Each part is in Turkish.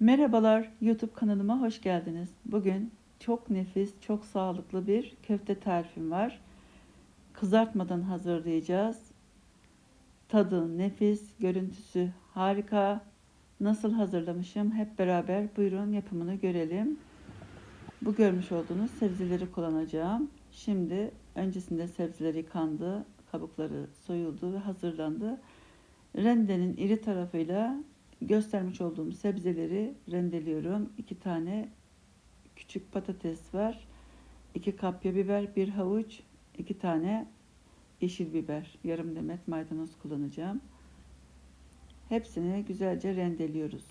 Merhabalar, YouTube kanalıma hoş geldiniz. Bugün çok nefis, çok sağlıklı bir köfte tarifim var. Kızartmadan hazırlayacağız. Tadı nefis, görüntüsü harika. Nasıl hazırlamışım hep beraber buyurun yapımını görelim. Bu görmüş olduğunuz sebzeleri kullanacağım. Şimdi öncesinde sebzeler yıkandı, kabukları soyuldu ve hazırlandı. Rendenin iri tarafıyla göstermiş olduğum sebzeleri rendeliyorum. İki tane küçük patates var. iki kapya biber, bir havuç, iki tane yeşil biber, yarım demet maydanoz kullanacağım. Hepsini güzelce rendeliyoruz.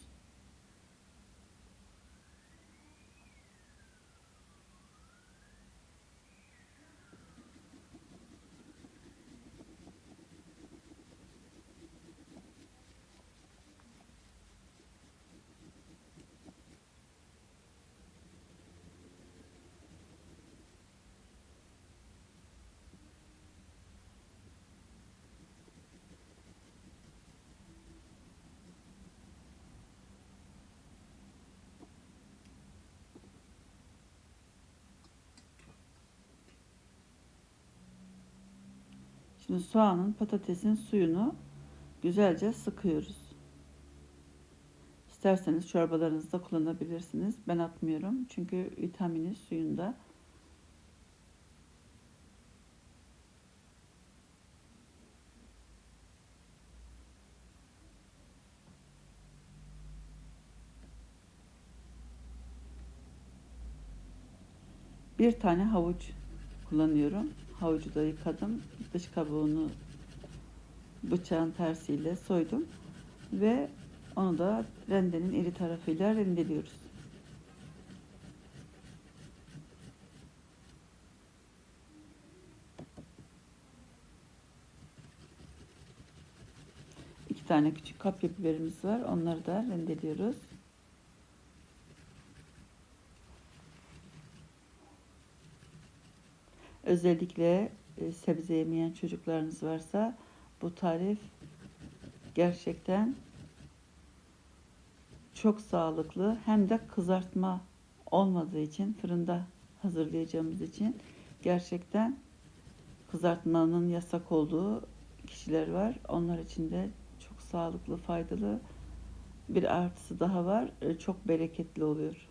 Şimdi soğanın, patatesin suyunu güzelce sıkıyoruz. İsterseniz çorbalarınızda kullanabilirsiniz. Ben atmıyorum çünkü vitamini suyunda. Bir tane havuç kullanıyorum. Havucu da yıkadım. Dış kabuğunu bıçağın tersiyle soydum. Ve onu da rendenin iri tarafıyla rendeliyoruz. İki tane küçük kapya biberimiz var. Onları da rendeliyoruz. Özellikle e, sebze yemeyen çocuklarınız varsa bu tarif gerçekten çok sağlıklı hem de kızartma olmadığı için fırında hazırlayacağımız için gerçekten kızartmanın yasak olduğu kişiler var. Onlar için de çok sağlıklı, faydalı bir artısı daha var. E, çok bereketli oluyor.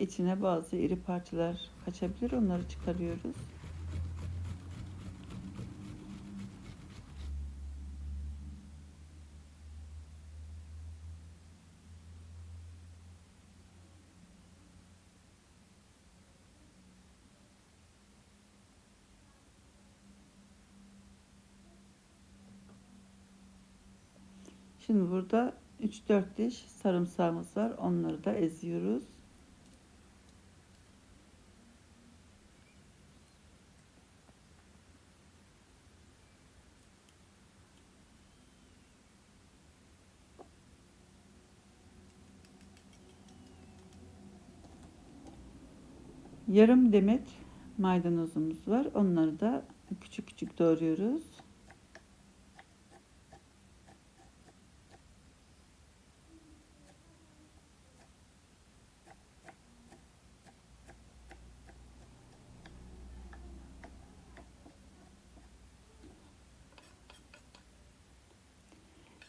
İçine bazı iri parçalar kaçabilir. Onları çıkarıyoruz. Şimdi burada 3-4 diş sarımsağımız var. Onları da eziyoruz. Yarım demet maydanozumuz var. Onları da küçük küçük doğruyoruz.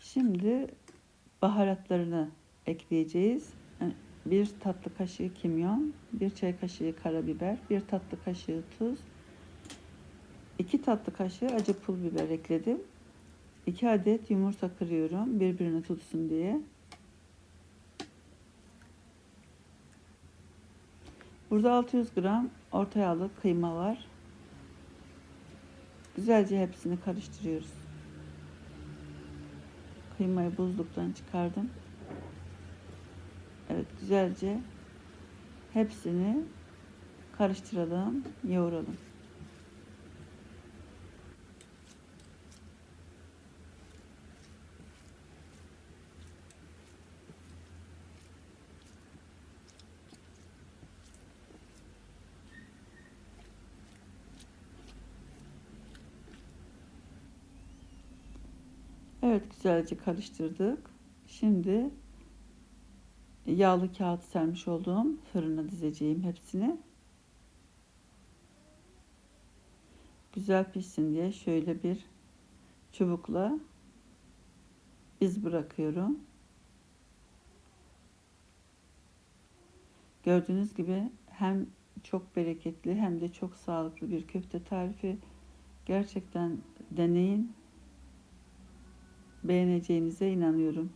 Şimdi baharatlarını ekleyeceğiz. Bir tatlı kaşığı kimyon, bir çay kaşığı karabiber, bir tatlı kaşığı tuz, iki tatlı kaşığı acı pul biber ekledim. 2 adet yumurta kırıyorum birbirine tutsun diye. Burada 600 gram orta yağlı kıyma var. Güzelce hepsini karıştırıyoruz. Kıymayı buzluktan çıkardım. Evet güzelce hepsini karıştıralım, yoğuralım. Evet güzelce karıştırdık. Şimdi yağlı kağıt sermiş olduğum fırına dizeceğim hepsini. Güzel pişsin diye şöyle bir çubukla iz bırakıyorum. Gördüğünüz gibi hem çok bereketli hem de çok sağlıklı bir köfte tarifi. Gerçekten deneyin. Beğeneceğinize inanıyorum.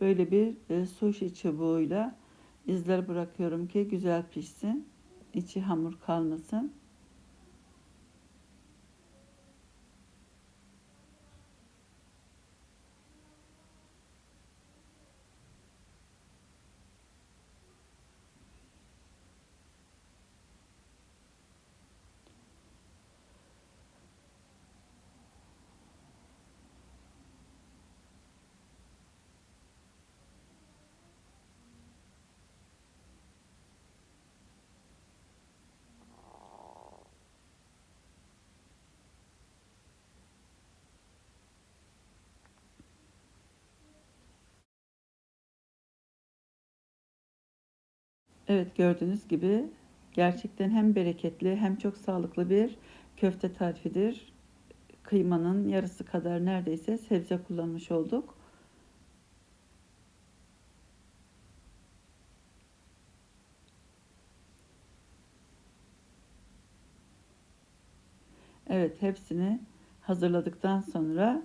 Böyle bir e, sushi çubuğuyla izler bırakıyorum ki güzel pişsin. İçi hamur kalmasın. Evet gördüğünüz gibi gerçekten hem bereketli hem çok sağlıklı bir köfte tarifidir. Kıymanın yarısı kadar neredeyse sebze kullanmış olduk. Evet hepsini hazırladıktan sonra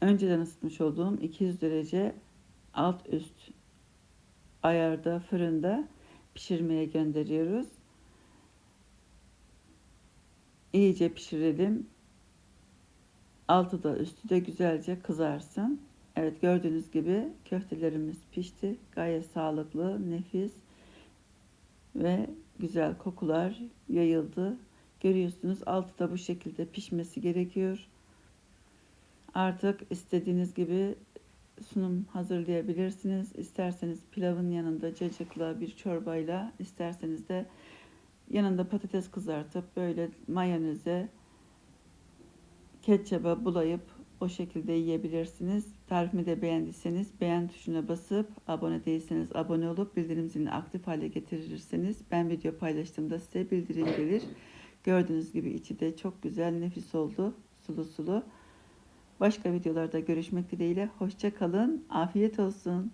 önceden ısıtmış olduğum 200 derece alt üst ayarda fırında pişirmeye gönderiyoruz. İyice pişirelim. Altı da üstü de güzelce kızarsın. Evet gördüğünüz gibi köftelerimiz pişti. Gayet sağlıklı, nefis ve güzel kokular yayıldı. Görüyorsunuz altı da bu şekilde pişmesi gerekiyor. Artık istediğiniz gibi sunum hazırlayabilirsiniz. İsterseniz pilavın yanında cacıkla bir çorbayla, isterseniz de yanında patates kızartıp böyle mayoneze, ketçaba bulayıp o şekilde yiyebilirsiniz. Tarifimi de beğendiyseniz beğen tuşuna basıp abone değilseniz abone olup bildirim zilini aktif hale getirirseniz ben video paylaştığımda size bildirim gelir. Gördüğünüz gibi içi de çok güzel nefis oldu. Sulu sulu. Başka videolarda görüşmek dileğiyle. Hoşça kalın. Afiyet olsun.